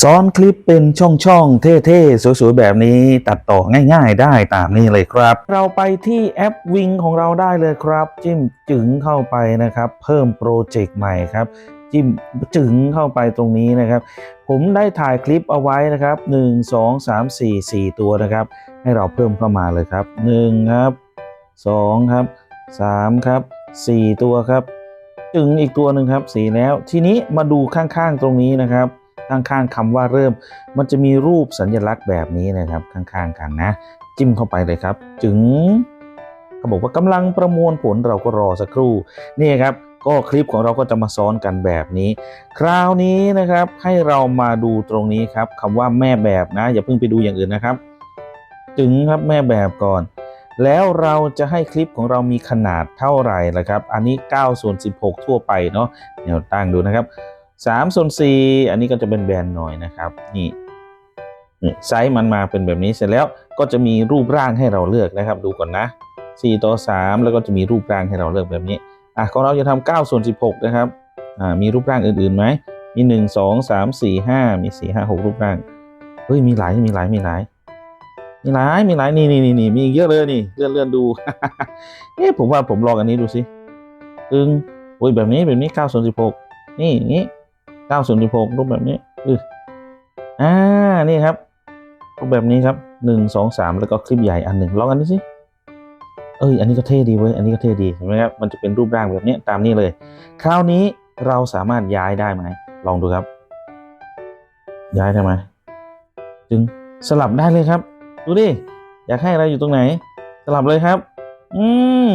ซ้อนคลิปเป็นช่องๆ เท่ๆ สวยๆ แบบนี้ตัดต่อง่ายๆ ได้ตามนี้เลยครับ เราไปที่แอปวิงของเราได้เลยครับ จิ้มจึงเข้าไปนะครับ เพิ่มโปรเจกต์ใหม่ครับ จิ้มจึงเข้าไปตรงนี้นะครับ ผมได้ถ่ายคลิปเอาไว้นะครับ 1 2 3 4 4 ตัวนะครับ ให้เราเพิ่มเข้ามาเลยครับ 1 ครับ 2 ครับ 3 ครับ 4 ตัวครับ จึงอีกตัวหนึ่งครับสีแล้ว ทีนี้มาดูข้างๆ ตรงนี้นะครับ ข้างๆคำว่าเริ่ม มันจะมีรูปสัญลักษณ์แบบนี้นะครับข้างๆกันนะ จิ้มเข้าไปเลยครับ จึงเขาบอกว่ากำลังประมวลผลเราก็รอสักครู่นี่ครับก็คลิปของเราก็จะมาซ้อนกันแบบนี้ คราวนี้นะครับให้เรามาดูตรงนี้ครับคำว่าแม่แบบนะ อย่าเพิ่งไปดูอย่างอื่นนะครับจึงครับแม่แบบก่อน แล้วเราจะให้คลิปของเรามีขนาดเท่าไหร่ละครับ อันนี้9ส่วน16 ทั่วไปเนาะแนวตั้งดูนะครับ 3ส่วน4อันนี้ก็จะเป็นแบนหน่อยนะครับนี่นี่ไซส์มันมาเป็นแบบนี้เสร็จแล้วก็จะมีรูปร่างให้เราเลือกนะครับ ดูก่อนนะ4ต่อ3แล้วก็จะมีรูปร่างให้เราเลือกแบบนี้อะของเราจะทำ9ส่วน16นะครับอ่ามีรูปร่างอื่นๆไหมมี1 2 3 4 5มี4 5 6รูปร่างเฮ้ยมีหลายมีหลายมีหลายมีหลายมีหลายนี่นี่นี่นี่มีเยอะเลยนี่เลื่อนเลื่อนดูเอ๊ะผมว่าผมลองอันนี้ดูสิอึงโอ้ยแบบนี้แบบนี้เก้าส่วนสิบหกนี่อย่างนี้ เก้าส่วนสิบหกรูปแบบนี้อืออ่านี่ครับรูปแบบนี้ครับหนึ่งสองสามแล้วก็คลิปใหญ่อันหนึ่งลองอันนี้สิเอ้ยอันนี้ก็เท่ดีเว้ยอันนี้ก็เท่ดีเห็นไหมครับมันจะเป็นรูปร่างแบบนี้ตามนี้เลย คราวนี้เราสามารถย้ายได้ไหมลองดูครับ ย้ายได้ไหมจึงสลับได้เลยครับ ดูดิอยากให้อะไรอยู่ตรงไหน สลับเลยครับ อืม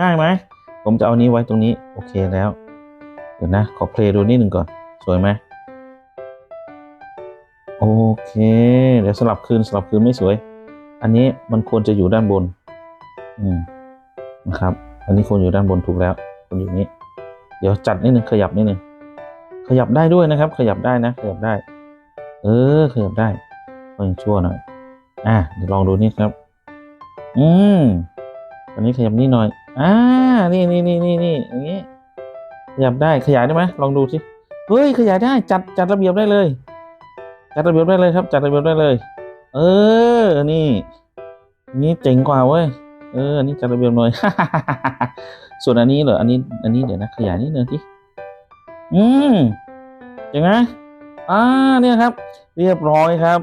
ง่ายไหมผมจะเอานี้ไว้ตรงนี้ โอเคแล้ว เดี๋ยวนะ ขอเพลย์ดูนิดหนึ่งก่อน สวยไหมโอเค เดี๋ยวสลับคืนสลับคืนไม่สวย อันนี้มันควรจะอยู่ด้านบน อืมนะครับ อันนี้ควรอยู่ด้านบนถูกแล้วควรอยู่นี้ เดี๋ยวจัดนิดหนึ่งขยับนิดหนึ่งขยับได้ด้วยนะครับ ขยับได้นะ ขยับได้ เออ ขยับได้ก็ยังชั่วหน่อย อะเดี๋ยวลองดูนี่ครับ อืมอันนี้ขยับนี่หน่อย อ่า นี่นี่นี่นี่นี่อย่างนี้ ขยับได้ขยายได้ไหมลองดูสิ เฮ้ยขยายได้จัดจัดระเบียบได้เลย จัดระเบียบได้เลยครับ จัดระเบียบได้เลย เออนี่นี่เจ๋งกว่าเว้ยเอออันนี้จัดระเบียบหน่อยส่วนอันนี้เหรออันนี้ อันนี้เดี๋ยวนะขยายนิดนึงที่อืมเจ๋งไหมอ่าเนี่ยครับ เรียบร้อยครับ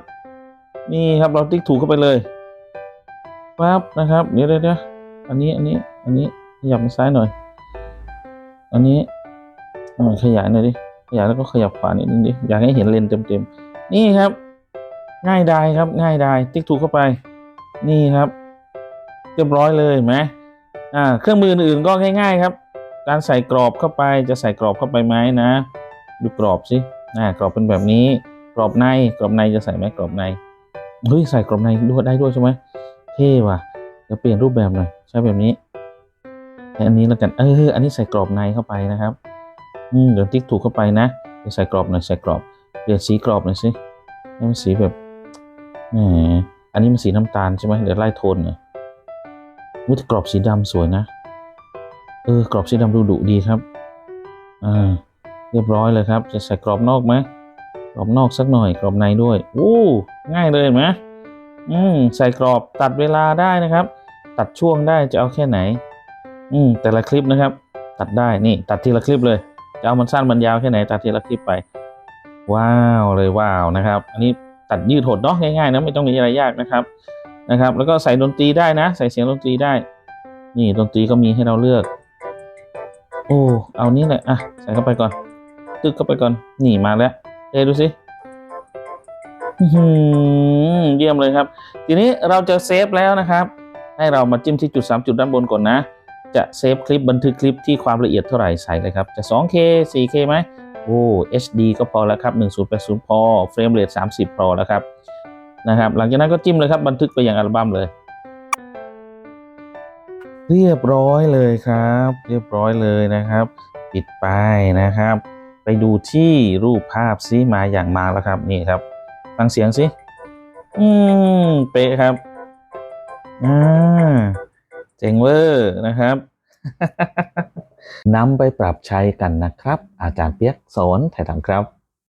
นี่ครับเราติ๊กถูกเข้าไปเลยปั๊บนะครับเดี๋ยวเดี๋ยวอันนี้อันนี้ อันนี้ขยับมาซ้ายหน่อย อันนี้อ่าขยายหน่อยดิ ขยายแล้วก็ขยับขวานิดนึงดิอยากให้เห็นเลนเต็มๆนี่ครับ ง่ายดายครับง่ายดายติ๊กถูกเข้าไป นี่ครับ เรียบร้อยเลยไหมอ่าเครื่องมืออื่นๆก็ง่าย ๆ ครับ การใส่กรอบเข้าไปจะใส่กรอบเข้าไปไหมนะ ดูกรอบสิอ่ากรอบเป็นแบบนี้ กรอบในกรอบในจะใส่ไหมกรอบในเฮ้ยใส่กรอบในด้วยได้ด้วยใช่ไหมเท่ว่ะเดี๋ยวเปลี่ยนรูปแบบหน่อยใช้แบบนี้อันนี้แล้วกันเอออันนี้ใส่กรอบในเข้าไปนะครับ อืมเดี๋ยวติ๊กถูกเข้าไปนะใส่กรอบหน่อยใส่กรอบเปลี่ยนสีกรอบหน่อยสิให้มันสีแบบแหมอันนี้มันสีน้ำตาลใช่ไหมเดี๋ยวไล่โทนหน่อยวุ้ยกรอบสีดำสวยนะ เออกรอบสีดำดูดุดีครับอ่าเรียบร้อยเลยครับ จะใส่กรอบนอกไหมกรอบนอกสักหน่อยกรอบในด้วยอู้ง่ายเลยไหมอืมใส่กรอบตัดเวลาได้นะครับ ตัดช่วงได้จะเอาแค่ไหน อืมแต่ละคลิปนะครับ ตัดได้นี่ตัดทีละคลิปเลย จะเอามันสั้นมันยาวแค่ไหนตัดทีละคลิปไป ว้าวเลยว้าวนะครับ อันนี้ตัดยืดหดเนาะง่ายๆนะไม่ต้องมีอะไรยากนะครับนะครับ แล้วก็ใส่ดนตรีได้นะ ใส่เสียงดนตรีได้ นี่ดนตรีก็มีให้เราเลือก โอ้เอานี้แหละอะใส่เข้าไปก่อน ตึกเข้าไปก่อนนี่มาแล้วเอดูสิเยี่ยมเลยครับ ทีนี้เราจะเซฟแล้วนะครับ ให้เรามาจิ้มที่จุด 3 จุดด้านบนก่อนนะ จะเซฟคลิปบันทึกคลิปที่ความละเอียดเท่าไหร่ใส่เลยครับ จะ 2K 4K ไหมโอ้ HD ก็พอแล้วครับ 1080 พอ เฟรมเรท30 พอแล้วครับนะครับ หลังจากนั้นก็จิ้มเลยครับ บันทึกไปอย่างอัลบั้มเลย เรียบร้อยเลยครับ เรียบร้อยเลยนะครับ ปิดไปนะครับ ไปดูที่รูปภาพซิมาอย่างมาแล้วครับนี่ครับ ฟังเสียงสิ อืม เป๊ะครับอ่า เจ๋งเวอร์นะครับนำไปปรับใช้กันนะครับ อาจารย์เปียกสอนถ่ายทำครับ